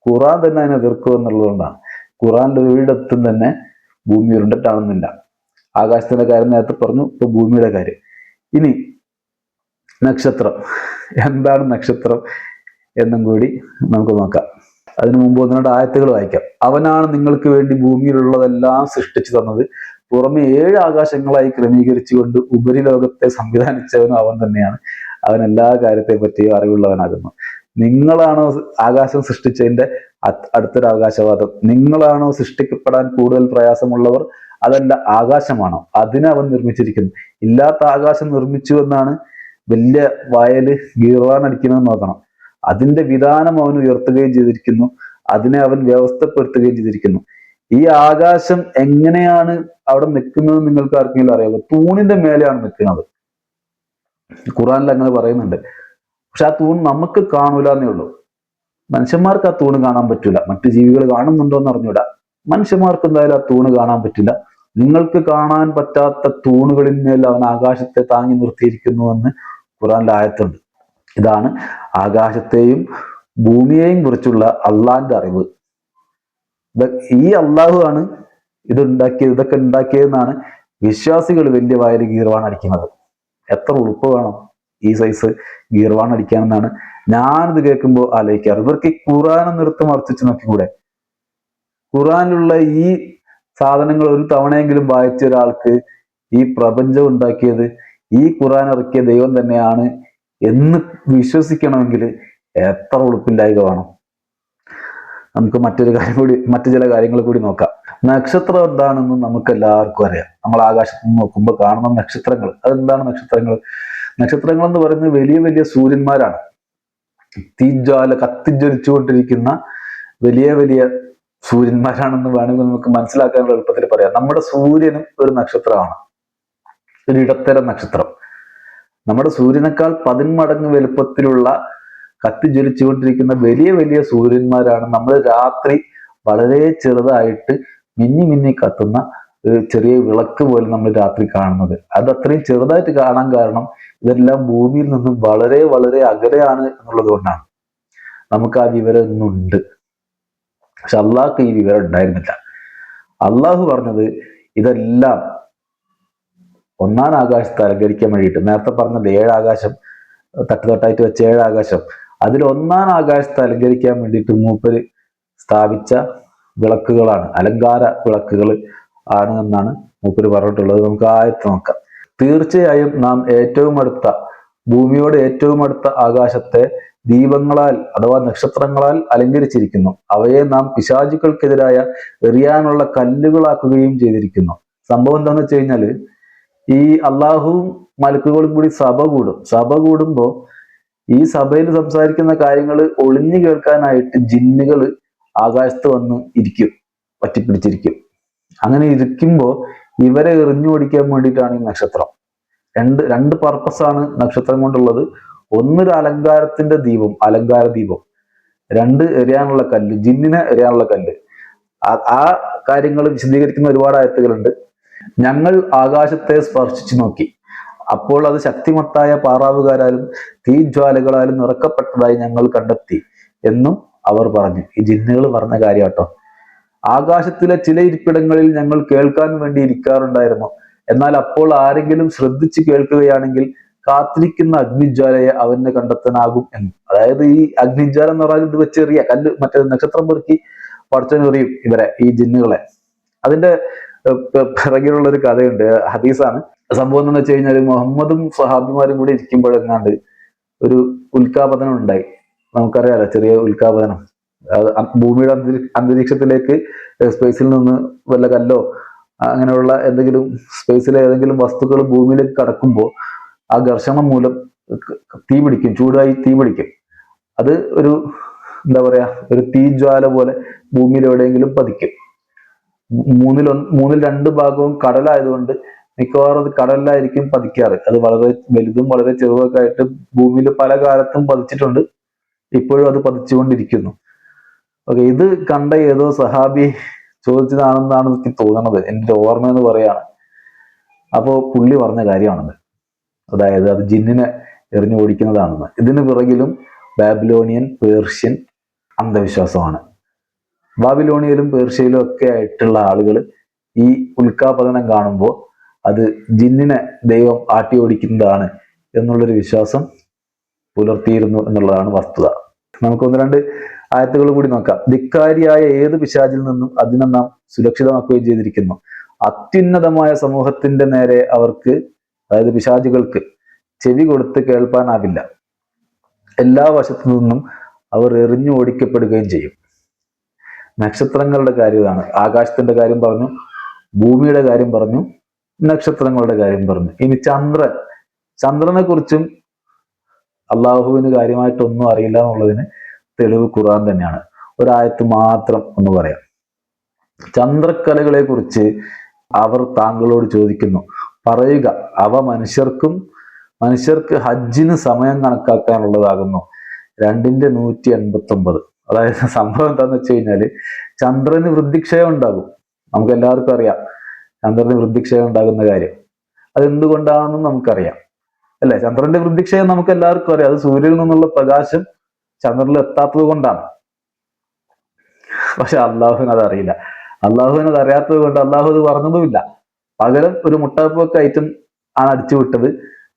ഖുറാൻ തന്നെ അതിനെ എതിർക്കും എന്നുള്ളതുകൊണ്ടാണ്. ഖുറാന്റെ ഒരിടത്തും തന്നെ ഭൂമി ഉരുണ്ടിട്ടാണെന്നില്ല. ആകാശത്തിന്റെ കാര്യം നേരത്തെ പറഞ്ഞു ഇപ്പൊ ഭൂമിയുടെ കാര്യം. ഇനി നക്ഷത്രം. എന്താണ് നക്ഷത്രം എന്നും കൂടി നമുക്ക് നോക്കാം. അതിനു മുമ്പ് ഒന്ന് ആയത്തുകൾ വായിക്കാം. അവനാണ് നിങ്ങൾക്ക് വേണ്ടി ഭൂമിയിലുള്ളതെല്ലാം സൃഷ്ടിച്ചു തന്നത്. പുറമെ ഏഴ് ആകാശങ്ങളായി ക്രമീകരിച്ചുകൊണ്ട് ഉപരിലോകത്തെ സംവിധാനിച്ചവനും അവൻ തന്നെയാണ്. അവൻ എല്ലാ കാര്യത്തെ പറ്റിയും അറിവുള്ളവനാകുന്നു. നിങ്ങളാണോ ആകാശം സൃഷ്ടിച്ചതിന്റെ അടുത്തൊരു അവകാശവാദം നിങ്ങളാണോ സൃഷ്ടിക്കപ്പെടാൻ കൂടുതൽ പ്രയാസമുള്ളവർ? അതല്ല ആകാശമാണോ? അതിനെ അവൻ നിർമ്മിച്ചിരിക്കുന്നു. ഇല്ലാത്ത ആകാശം നിർമ്മിച്ചു എന്നാണ് വലിയ വയൽ ഗീറാൻ അടിക്കുന്നത് നോക്കണം. അതിന്റെ വിധാനം അവൻ ഉയർത്തുകയും ചെയ്തിരിക്കുന്നു. അതിനെ അവൻ വ്യവസ്ഥപ്പെടുത്തുകയും ചെയ്തിരിക്കുന്നു. ഈ ആകാശം എങ്ങനെയാണ് അവിടെ നിൽക്കുന്നത് നിങ്ങൾക്ക് ആർക്കെങ്കിലും അറിയാമോ തൂണിന്റെ മേലെയാണ് നിൽക്കുന്നത്. ഖുറാനിൽ അങ്ങനെ പറയുന്നുണ്ട്. പക്ഷെ ആ തൂൺ നമുക്ക് കാണൂല എന്നേ ഉള്ളൂ. മനുഷ്യന്മാർക്ക് ആ തൂണ് കാണാൻ പറ്റില്ല മറ്റു ജീവികൾ കാണുന്നുണ്ടോ എന്ന് അറിഞ്ഞൂടാ. മനുഷ്യന്മാർക്ക് എന്തായാലും ആ തൂണ് കാണാൻ പറ്റില്ല. നിങ്ങൾക്ക് കാണാൻ പറ്റാത്ത തൂണുകളിന്മേൽ അവൻ ആകാശത്തെ താങ്ങി നിർത്തിയിരിക്കുന്നു എന്ന് ഖുറാനിൽ ആയത്തുണ്ട്. ഇതാണ് ആകാശത്തെയും ഭൂമിയെയും കുറിച്ചുള്ള അള്ളാന്റെ അറിവ്. ഈ അള്ളാഹു ആണ് ഇത് ഉണ്ടാക്കിയത് ഇതൊക്കെ ഉണ്ടാക്കിയതെന്നാണ് വിശ്വാസികൾ വലിയ വായിൽ ഗീർവാൺ അടിക്കുന്നത്. എത്ര ഉളുപ്പ് വേണം ഈ സൈസ് ഗീർവാൺ അടിക്കാനെന്നാണ് ഞാനിത് കേൾക്കുമ്പോൾ ആലോചിക്കാറ്. ഇവർക്ക് ഈ ഖുറാൻ നിർത്ത് മറിച്ചു നോക്കിക്കൂടെ? ഖുറാനിലുള്ള ഈ സാധനങ്ങൾ ഒരു തവണയെങ്കിലും വായിച്ച ഒരാൾക്ക് ഈ പ്രപഞ്ചം ഉണ്ടാക്കിയത് ഈ ഖുറാൻ ഇറക്കിയ ദൈവം തന്നെയാണ് എന്ന് വിശ്വസിക്കണമെങ്കിൽ എത്ര ഉളുപ്പില്ലായ്ക വേണം. നമുക്ക് മറ്റൊരു കാര്യം കൂടി മറ്റു ചില കാര്യങ്ങൾ കൂടി നോക്കാം. നക്ഷത്രം എന്താണെന്ന് നമുക്ക് എല്ലാവർക്കും അറിയാം. നമ്മൾ ആകാശത്ത് നിന്ന് നോക്കുമ്പോൾ കാണുന്ന നക്ഷത്രങ്ങൾ. അതെന്താണ് നക്ഷത്രങ്ങൾ? നക്ഷത്രങ്ങൾ എന്ന് പറയുന്നത് വലിയ വലിയ സൂര്യന്മാരാണ്. തീജ്വാല കത്തിജ്വലിച്ചുകൊണ്ടിരിക്കുന്ന വലിയ വലിയ സൂര്യന്മാരാണെന്ന് വേണമെങ്കിൽ നമുക്ക് മനസ്സിലാക്കാനുള്ള എളുപ്പത്തിൽ പറയാം. നമ്മുടെ സൂര്യനും ഒരു നക്ഷത്രമാണ്. ഒരു ഇടത്തരം നക്ഷത്രം. നമ്മുടെ സൂര്യനേക്കാൾ പതിന്മടങ്ങ് വലുപ്പത്തിലുള്ള കത്തിജ്വലിച്ചുകൊണ്ടിരിക്കുന്ന വലിയ വലിയ സൂര്യന്മാരാണ്. നമ്മൾ രാത്രി വളരെ ചെറുതായിട്ട് മിന്നി മിന്നി കത്തുന്ന ചെറിയ വിളക്ക് പോലെ നമ്മൾ രാത്രി കാണുന്നത്. അത് അത്രയും ചെറുതായിട്ട് കാണാൻ കാരണം ഇതെല്ലാം ഭൂമിയിൽ നിന്നും വളരെ വളരെ അകലെയാണ് എന്നുള്ളത് കൊണ്ടാണ്. നമുക്ക് ആ വിവരം ഇന്നുണ്ട്. പക്ഷെ അള്ളാഹ്ക്ക് ഈ വിവരം ഉണ്ടായിരുന്നില്ല. അള്ളാഹു പറഞ്ഞത് ഇതെല്ലാം ഒന്നാം ആകാശത്ത് അലങ്കരിക്കാൻ വേണ്ടിയിട്ട്. നേരത്തെ പറഞ്ഞത് ഏഴാകാശം തട്ടുതട്ടായിട്ട് വെച്ച ഏഴ് ഒന്നാം ആകാശത്ത് അലങ്കരിക്കാൻ വേണ്ടിയിട്ട് മൂപ്പര് സ്ഥാപിച്ച വിളക്കുകളാണ്. അലങ്കാര വിളക്കുകൾ ആണ് എന്നാണ് മൂപ്പര് പറഞ്ഞിട്ടുള്ളത്. നമുക്ക് ആയത്ത് നോക്കാം. തീർച്ചയായും നാം ഏറ്റവും അടുത്ത ഭൂമിയോട് ഏറ്റവും അടുത്ത ആകാശത്തെ ദീപങ്ങളാൽ അഥവാ നക്ഷത്രങ്ങളാൽ അലങ്കരിച്ചിരിക്കുന്നു. അവയെ നാം പിശാചുക്കൾക്കെതിരായ എറിയാനുള്ള കല്ലുകളാക്കുകയും ചെയ്തിരിക്കുന്നു. സംഭവം എന്താണെന്ന് വെച്ച് കഴിഞ്ഞാൽ ഈ അള്ളാഹുവും മലക്കുകളും കൂടി സഭ കൂടും. സഭ കൂടുമ്പോ ഈ സഭയിൽ സംസാരിക്കുന്ന കാര്യങ്ങൾ ഒളിഞ്ഞു കേൾക്കാനായിട്ട് ജിന്നുകൾ ആകാശത്ത് വന്ന് ഇരിക്കും പറ്റിപ്പിടിച്ചിരിക്കും. അങ്ങനെ ഇരിക്കുമ്പോൾ ഇവരെ എറിഞ്ഞു ഓടിക്കാൻ വേണ്ടിയിട്ടാണ് ഈ നക്ഷത്രം. രണ്ട് രണ്ട് പർപ്പസാണ് നക്ഷത്രം കൊണ്ടുള്ളത്. ഒന്നൊരു അലങ്കാരത്തിന്റെ ദീപം അലങ്കാര ദീപം. രണ്ട് എറിയാനുള്ള കല്ല് ജിന്നിനെ എറിയാനുള്ള കല്ല്. ആ കാര്യങ്ങൾ വിശദീകരിക്കുന്ന ഒരുപാട് ആയത്തുകളുണ്ട്. ഞങ്ങൾ ആകാശത്തെ സ്പർശിച്ചു നോക്കി. അപ്പോൾ അത് ശക്തിമത്തായ പാറാവുകാരാലും തീജ്വാലകളാലും നിറക്കപ്പെട്ടതായി ഞങ്ങൾ കണ്ടെത്തി എന്നും അവർ പറഞ്ഞു. ഈ ജിന്നുകൾ പറഞ്ഞ കാര്യം കേട്ടോ. ആകാശത്തിലെ ചില ഇരിപ്പിടങ്ങളിൽ ഞങ്ങൾ കേൾക്കാൻ വേണ്ടി ഇരിക്കാറുണ്ടായിരുന്നു. എന്നാൽ അപ്പോൾ ആരെങ്കിലും ശ്രദ്ധിച്ച് കേൾക്കുകയാണെങ്കിൽ കാത്തിരിക്കുന്ന അഗ്നിജ്വാലയെ അവന് കണ്ടെത്താനാകും എന്ന്. അതായത് ഈ അഗ്നിജ്വാല എന്ന് പറഞ്ഞാൽ ഇത് വെച്ചെറിയ കല്ല് മറ്റേ നക്ഷത്രം പെറുക്കി പടച്ചനെറിയും ഇവരെ ഈ ജിന്നുകളെ. അതിന്റെ പിറകിലുള്ള ഒരു കഥയുണ്ട്. ഹദീസാണ്. സംഭവം എന്ന് വെച്ച് കഴിഞ്ഞാൽ മുഹമ്മദും സഹാബിമാരും കൂടി ഇരിക്കുമ്പോഴെങ്ങാണ്ട് ഒരു ഉൽക്കാപതനം ഉണ്ടായി. നമുക്കറിയാലോ ചെറിയ ഉൽക്കാപതനം. ഭൂമിയുടെ അന്തരീ അന്തരീക്ഷത്തിലേക്ക് സ്പേസിൽ നിന്ന് വല്ല കല്ലോ അങ്ങനെയുള്ള എന്തെങ്കിലും സ്പേസിലെ ഏതെങ്കിലും വസ്തുക്കൾ ഭൂമിയിലേക്ക് കടക്കുമ്പോൾ ആ ഘർഷണം മൂലം തീ പിടിക്കും ചൂടായി തീ പിടിക്കും. അത് ഒരു എന്താ പറയാ ഒരു തീജ്വാല പോലെ ഭൂമിയിൽ എവിടെയെങ്കിലും പതിക്കും. മൂന്നിൽ മൂന്നിൽ രണ്ട് ഭാഗവും കടലായതുകൊണ്ട് മിക്കവാറും അത് കടലിലായിരിക്കും പതിക്കാറ്. അത് വളരെ വലുതും വളരെ ചെറുതൊക്കെ ആയിട്ട് ഭൂമിയിൽ പല കാലത്തും പതിച്ചിട്ടുണ്ട്. ഇപ്പോഴും അത് പതിച്ചുകൊണ്ടിരിക്കുന്നു. ഓക്കെ ഇത് കണ്ട ഏതോ സഹാബി ചോദിച്ചതാണെന്നാണ് എനിക്ക് തോന്നുന്നത് എന്റെ ഓർമ്മ എന്ന് പറയാണ് അപ്പോൾ പുള്ളി പറഞ്ഞ കാര്യമാണത്. അതായത് അത് ജിന്നിനെ എറിഞ്ഞു ഓടിക്കുന്നതാണെന്ന്. ഇതിന് പിറകിലും ബാബിലോണിയൻ പേർഷ്യൻ അന്ധവിശ്വാസമാണ്. ബാബിലോണിയയിലും പേർഷ്യയിലും ഒക്കെ ആയിട്ടുള്ള ആളുകൾ ഈ ഉൽക്കാപതനം കാണുമ്പോൾ അത് ജിന്നിനെ ദൈവം ആട്ടി ഓടിക്കുന്നതാണ് എന്നുള്ളൊരു വിശ്വാസം പുലർത്തിയിരുന്നു എന്നുള്ളതാണ് വസ്തുത. നമുക്ക് ഒന്ന് രണ്ട് ആയത്തുകൾ കൂടി നോക്കാം. ധിക്കാരിയായ ഏത് പിശാചിൽ നിന്നും അതിനെ നാം സുരക്ഷിതമാക്കുകയും ചെയ്തിരിക്കുന്നു? അത്യുന്നതമായ സമൂഹത്തിന്റെ നേരെ അവർക്ക് അതായത് പിശാചുകൾക്ക് ചെവി കൊടുത്ത് കേൾപ്പാനാവില്ല. എല്ലാ വശത്തു നിന്നും അവർ എറിഞ്ഞു ഓടിക്കപ്പെടുകയും ചെയ്യും. നക്ഷത്രങ്ങളുടെ കാര്യം ഇതാണ്. ആകാശത്തിന്റെ കാര്യം പറഞ്ഞു ഭൂമിയുടെ കാര്യം പറഞ്ഞു നക്ഷത്രങ്ങളുടെ കാര്യം പറഞ്ഞു. ഇനി ചന്ദ്രൻ. ചന്ദ്രനെ കുറിച്ചും അള്ളാഹുവിന് കാര്യമായിട്ടൊന്നും അറിയില്ല എന്നുള്ളതിന് തെളിവ് ഖുർആൻ തന്നെയാണ്. ഒരായത്ത് മാത്രം എന്ന് പറയാം. ചന്ദ്രക്കലകളെ കുറിച്ച് അവർ താങ്കളോട് ചോദിക്കുന്നു. പറയുക അവ മനുഷ്യർക്കും മനുഷ്യർക്ക് ഹജ്ജിന് സമയം കണക്കാക്കാനുള്ളതാകുന്നു. രണ്ടിന്റെ നൂറ്റി എൺപത്തി ഒമ്പത് അതായത് സംഭവം എന്താണെന്ന് വെച്ച് കഴിഞ്ഞാൽ ചന്ദ്രന് വൃദ്ധിക്ഷയം ഉണ്ടാകും. നമുക്ക് എല്ലാവർക്കും അറിയാം. ചന്ദ്രന് വൃദ്ധിക്ഷയം ഉണ്ടാകുന്ന കാര്യം. അതെന്തുകൊണ്ടാണെന്ന് നമുക്കറിയാം. അല്ലെ? ചന്ദ്രന്റെ വൃദ്ധിക്ഷയം നമുക്ക് എല്ലാവർക്കും അറിയാം. അത് സൂര്യനിൽ നിന്നുള്ള പ്രകാശം ചന്ദ്രനിൽ എത്താത്തത് കൊണ്ടാണ്. പക്ഷെ അള്ളാഹുവിന് അതറിയില്ല. അള്ളാഹുവിന് അത് അറിയാത്തത് കൊണ്ട് അള്ളാഹു അത് പറഞ്ഞതുമില്ല. പകരം ഒരു മുട്ടപ്പൊക്കെ ഐറ്റം ആണ് അടിച്ചുവിട്ടത്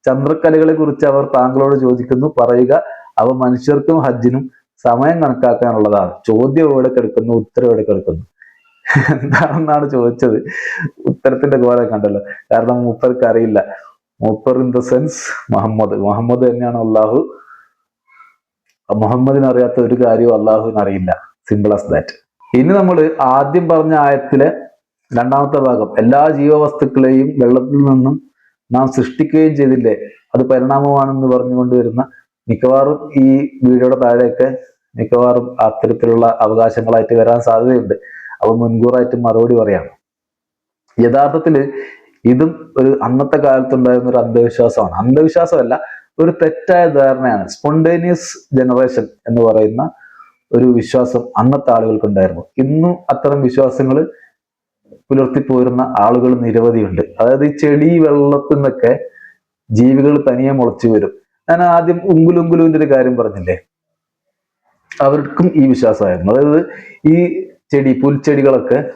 ചന്ദ്രക്കലകളെ കുറിച്ച് അവർ താങ്കളോട് ചോദിക്കുന്നു. പറയുക അവ മനുഷ്യർക്കും ഹജ്ജിനും സമയം കണക്കാക്കാനുള്ളതാണ്. ചോദ്യം എവിടെ കിടക്കുന്നു? ഉത്തരം എവിടെ കിടക്കുന്നു? (laughs) എന്താണെന്നാണ് ചോദിച്ചത്. ഉത്തരത്തിന്റെ ഗോല കണ്ടല്ലോ. കാരണം മൂപ്പർക്ക് അറിയില്ല. മൂപ്പർ in the sense Muhammad. Muhammad തന്നെയാണ് അള്ളാഹു. മുഹമ്മദിന് അറിയാത്ത ഒരു കാര്യവും അള്ളാഹുവിന് അറിയില്ല. സിമ്പിൾ ആസ് ദാറ്റ് ഇനി നമ്മൾ ആദ്യം പറഞ്ഞ ആയത്തിലെ രണ്ടാമത്തെ ഭാഗം. എല്ലാ ജീവവസ്തുക്കളെയും വെള്ളത്തിൽ നിന്നും നാം സൃഷ്ടിക്കുകയും ചെയ്തില്ലേ? അത് പരിണാമമാണെന്ന് പറഞ്ഞുകൊണ്ട് വരുന്ന മിക്കവാറും ഈ വീഡിയോയുടെ താഴെയൊക്കെ മിക്കവാറും അത്തരത്തിലുള്ള അവകാശങ്ങളായിട്ട് വരാൻ സാധ്യതയുണ്ട്. അവ മുൻകൂറായിട്ട് മറുപടി പറയാണ് യഥാർത്ഥത്തിൽ ഇതും ഒരു അന്നത്തെ കാലത്തുണ്ടായിരുന്ന ഒരു അന്ധവിശ്വാസമാണ്. അന്ധവിശ്വാസമല്ല ഒരു തെറ്റായ ധാരണയാണ്. സ്പോണ്ടേനിയസ് ജനറേഷൻ എന്ന് പറയുന്ന ഒരു വിശ്വാസം അന്നത്തെ ആളുകൾക്കുണ്ടായിരുന്നു. ഇന്നും അത്തരം വിശ്വാസങ്ങൾ പുലർത്തിപ്പോരുന്ന ആളുകൾ നിരവധിയുണ്ട്. അതായത് ഈ ചെളി വെള്ളത്തിൽ നിന്നൊക്കെ ജീവികൾ തനിയെ മുളച്ചു വരും. ഞാൻ ആദ്യം ഉങ്കുലുങ്കുലുവിന്റെ ഒരു കാര്യം പറഞ്ഞില്ലേ? അവർക്കും ഈ വിശ്വാസമായിരുന്നു. അതായത് ഈ ചെടി പുൽച്ചെടികളൊക്കെ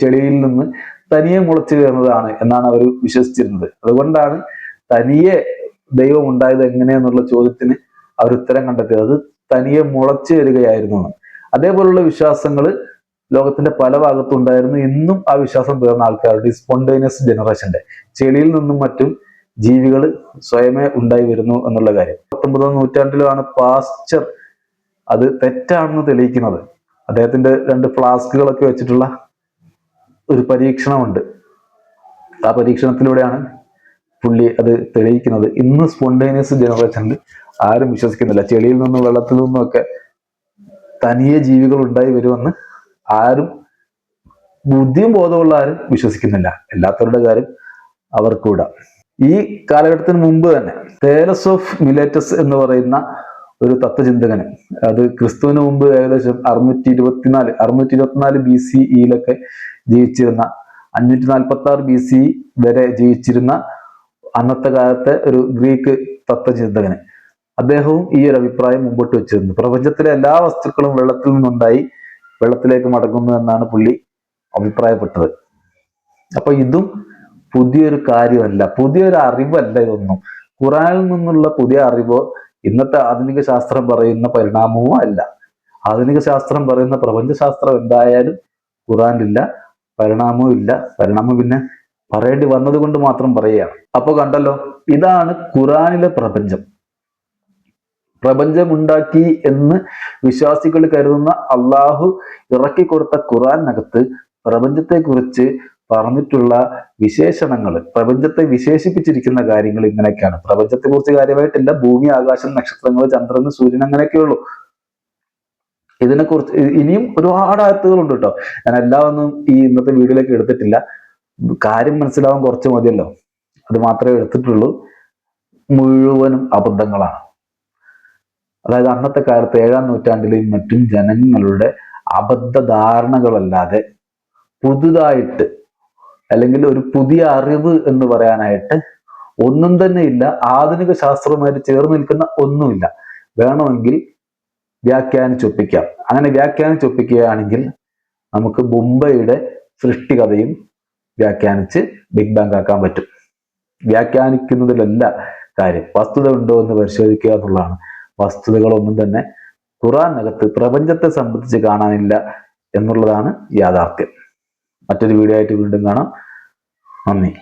ചെടിയിൽ നിന്ന് തനിയെ മുളച്ചു കയറുന്നതാണ് എന്നാണ് അവർ വിശ്വസിച്ചിരുന്നത്. അതുകൊണ്ടാണ് തനിയെ ദൈവം ഉണ്ടായത് എങ്ങനെയെന്നുള്ള ചോദ്യത്തിന് അവർ ഉത്തരം കണ്ടെത്തിയത്. അത് തനിയെ മുളച്ചു വരികയായിരുന്നു അതേപോലുള്ള വിശ്വാസങ്ങൾ ലോകത്തിന്റെ പല ഭാഗത്തും ഉണ്ടായിരുന്നു. ഇന്നും ആ വിശ്വാസം തീർന്ന ആൾക്കാരുടെ സ്പോണ്ടേനിയസ് ജനറേഷന്റെ ചെളിയിൽ നിന്നും മറ്റും ജീവികൾ സ്വയമേ ഉണ്ടായി വരുന്നു എന്നുള്ള കാര്യം. പത്തൊമ്പതാം നൂറ്റാണ്ടിലാണ് പാസ്ചർ അത് തെറ്റാണെന്ന് തെളിയിക്കുന്നത്. അദ്ദേഹത്തിന്റെ രണ്ട് ഫ്ലാസ്കുകളൊക്കെ വെച്ചിട്ടുള്ള ഒരു പരീക്ഷണമുണ്ട്. ആ പരീക്ഷണത്തിലൂടെയാണ് പുള്ളി അത് തെളിയിക്കുന്നത്. ഇന്ന് സ്പോണ്ടേനിയസ് ജനറേഷനിൽ ആരും വിശ്വസിക്കുന്നില്ല. ചെളിയിൽ നിന്നും വെള്ളത്തിൽ നിന്നും ഒക്കെ തനിയെ ജീവികൾ ഉണ്ടായി വരുമെന്ന് ആരും ബുദ്ധിയും ബോധമുള്ള ആരും വിശ്വസിക്കുന്നില്ല. എല്ലാത്തവരുടെ കാര്യം അവർക്കൂടെ ഈ കാലഘട്ടത്തിന് മുമ്പ് തന്നെ തേലസ് ഓഫ് മിലേറ്റസ് എന്ന് പറയുന്ന ഒരു തത്വചിന്തകന് അത് ക്രിസ്തുവിന് മുമ്പ് ഏകദേശം അറുന്നൂറ്റി ഇരുപത്തിനാല് അറുന്നൂറ്റി ഇരുപത്തിനാല് ബി സി ഇയിലൊക്കെ ജീവിച്ചിരുന്ന അഞ്ഞൂറ്റി നാൽപ്പത്തി ആറ് ബി സി വരെ ജീവിച്ചിരുന്ന അന്നത്തെ കാലത്തെ ഒരു ഗ്രീക്ക് തത്വചിന്തകന്. അദ്ദേഹവും ഈ ഒരു അഭിപ്രായം മുമ്പോട്ട് വെച്ചിരുന്നു. പ്രപഞ്ചത്തിലെ എല്ലാ വസ്തുക്കളും വെള്ളത്തിൽ നിന്നുണ്ടായി വെള്ളത്തിലേക്ക് മടങ്ങുന്നു എന്നാണ് പുള്ളി അഭിപ്രായപ്പെട്ടത്. അപ്പൊ ഇതും പുതിയൊരു കാര്യമല്ല. പുതിയൊരു അറിവല്ല ഇതൊന്നും. ഖുറാനിൽ നിന്നുള്ള പുതിയ അറിവോ ഇന്നത്തെ ആധുനിക ശാസ്ത്രം പറയുന്ന പരിണാമവും അല്ല. ആധുനിക ശാസ്ത്രം പറയുന്ന പ്രപഞ്ചശാസ്ത്രം എന്തായാലും ഖുറാനിലില്ല. പരിണാമവും ഇല്ല. പരിണാമം പിന്നെ പറയേണ്ടി വന്നത് കൊണ്ട് മാത്രം പറയുകയാണ്. അപ്പൊ കണ്ടല്ലോ ഇതാണ് ഖുറാനിലെ പ്രപഞ്ചം. പ്രപഞ്ചമുണ്ടാക്കി എന്ന് വിശ്വാസികൾ കരുതുന്ന അള്ളാഹു ഇറക്കി കൊടുത്ത ഖുറാനകത്ത് പ്രപഞ്ചത്തെക്കുറിച്ച് പറഞ്ഞിട്ടുള്ള വിശേഷണങ്ങൾ പ്രപഞ്ചത്തെ വിശേഷിപ്പിച്ചിരിക്കുന്ന കാര്യങ്ങൾ ഇങ്ങനെയൊക്കെയാണ്. പ്രപഞ്ചത്തെ കുറിച്ച് കാര്യമായിട്ടില്ല. ഭൂമി ആകാശം നക്ഷത്രങ്ങൾ ചന്ദ്രൻ സൂര്യൻ അങ്ങനെയൊക്കെയുള്ളൂ ഇതിനെക്കുറിച്ച് ഇനിയും ഒരുപാട് ആയത്തുകളുണ്ട് കേട്ടോ ഞാൻ എല്ലാം ഒന്നും ഈ ഇന്നത്തെ വീഡിയോയിലേക്ക് എടുത്തിട്ടില്ല. കാര്യം മനസ്സിലാവാൻ കുറച്ച് മതിയല്ലോ. അത് മാത്രമേ എടുത്തിട്ടുള്ളൂ. മുഴുവനും അബദ്ധങ്ങളാണ്. അതായത് അന്നത്തെ കാലത്ത് ഏഴാം നൂറ്റാണ്ടിലെയും മറ്റും ജനങ്ങളുടെ അബദ്ധ ധാരണകളല്ലാതെ പുതുതായിട്ട് അല്ലെങ്കിൽ ഒരു പുതിയ അറിവ് എന്ന് പറയാനായിട്ട് ഒന്നും തന്നെ ഇല്ല. ആധുനിക ശാസ്ത്രവുമായിട്ട് ചേർന്ന് നിൽക്കുന്ന ഒന്നുമില്ല. വേണമെങ്കിൽ വ്യാഖ്യാനിച്ചൊപ്പിക്കാം. അങ്ങനെ വ്യാഖ്യാനിച്ചൊപ്പിക്കുകയാണെങ്കിൽ നമുക്ക് മുംബൈയുടെ സൃഷ്ടികഥയും വ്യാഖ്യാനിച്ച് ബിഗ് ബാങ് ആക്കാൻ പറ്റും. വ്യാഖ്യാനിക്കുന്നതിലല്ല കാര്യം. വസ്തുത ഉണ്ടോ എന്ന് പരിശോധിക്കുക എന്നുള്ളതാണ്. വസ്തുതകളൊന്നും തന്നെ ഖുറാനകത്ത് പ്രപഞ്ചത്തെ സംബന്ധിച്ച് കാണാനില്ല എന്നുള്ളതാണ് യാഥാർത്ഥ്യം. മറ്റൊരു വീഡിയോ ആയിട്ട് വീണ്ടും കാണാം. നന്ദി.